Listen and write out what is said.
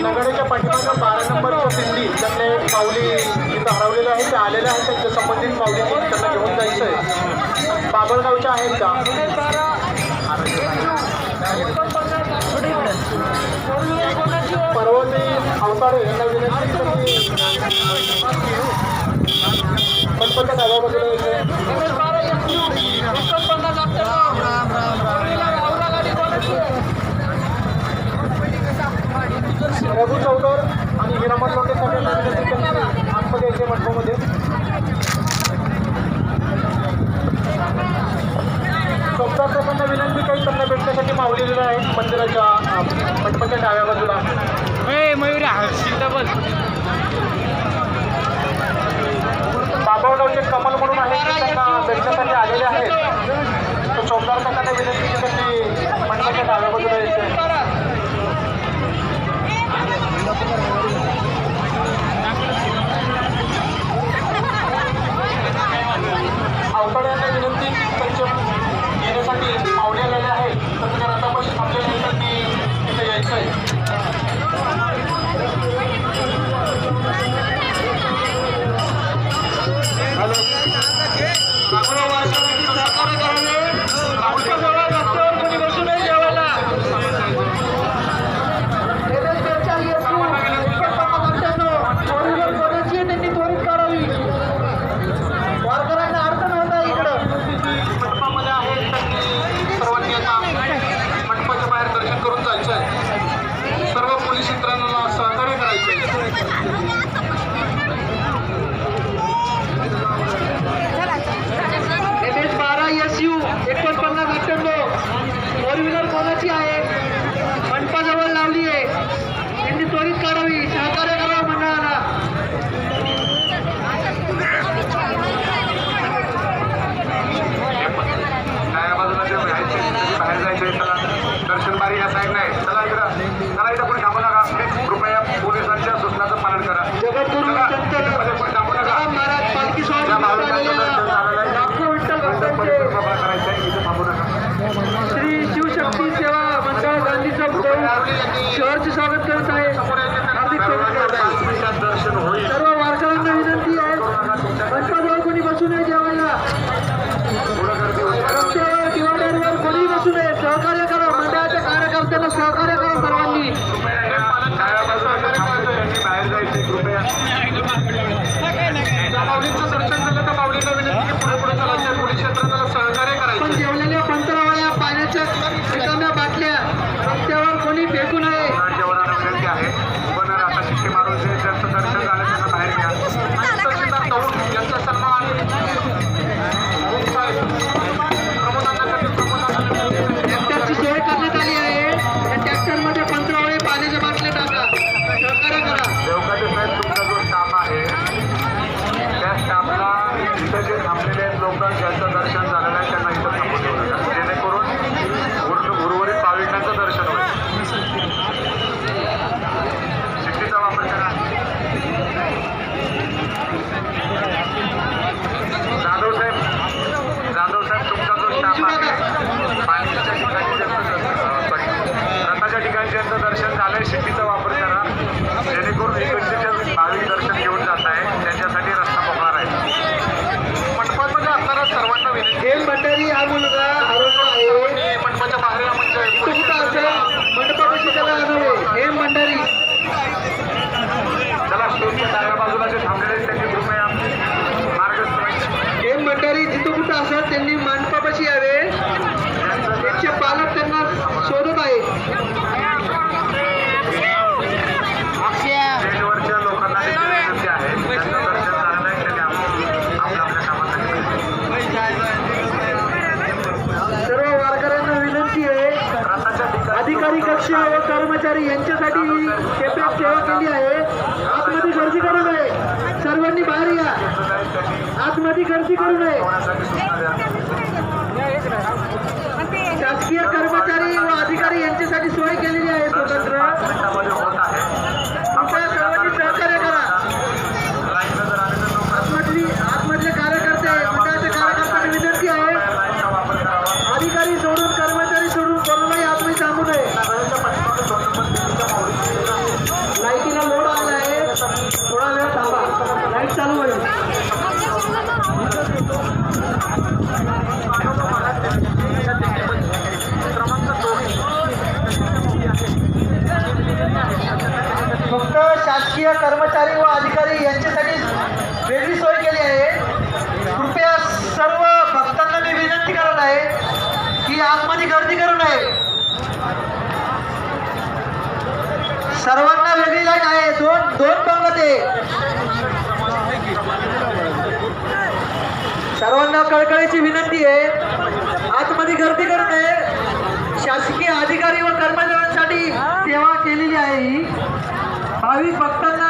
नगरेच्या पाठीमागं बारा नंबरच्या दिंडी त्यांना एक पावली जिथं आहेत त्या आलेल्या आहेत त्यांच्या संबंधित पावली त्यांना जायचं आहे बाबळगावच्या आहेत का? पर्वती अवतारे यांना विनंती ¿Cuál fue el ganador? 打他们 स्वागत करत आहे recebida então. अधिकारी यांच्यासाठी ही सेपरेट सेवा केली आहे. आतमध्ये गर्दी करू नये. सर्वांनी बाहेर या. आतमध्ये गर्दी करू नये. शासकीय चालू फक्त शासकीय कर्मचारी व अधिकारी यांच्यासाठी वेगळी सोय केली आहे. कृपया सर्व भक्तांना मी विनंती करत आहे की आतमध्ये गर्दी करू नये. सर्वांना वेगळी लाइट आहे. दोन दोन पंगत आहे. सर्वांना कळकळीची विनंती आहे. आतमध्ये गर्दी करू नये शासकीय अधिकारी व कर्मचाऱ्यांसाठी सेवा केलेली आहे ही. भाविक भक्तांना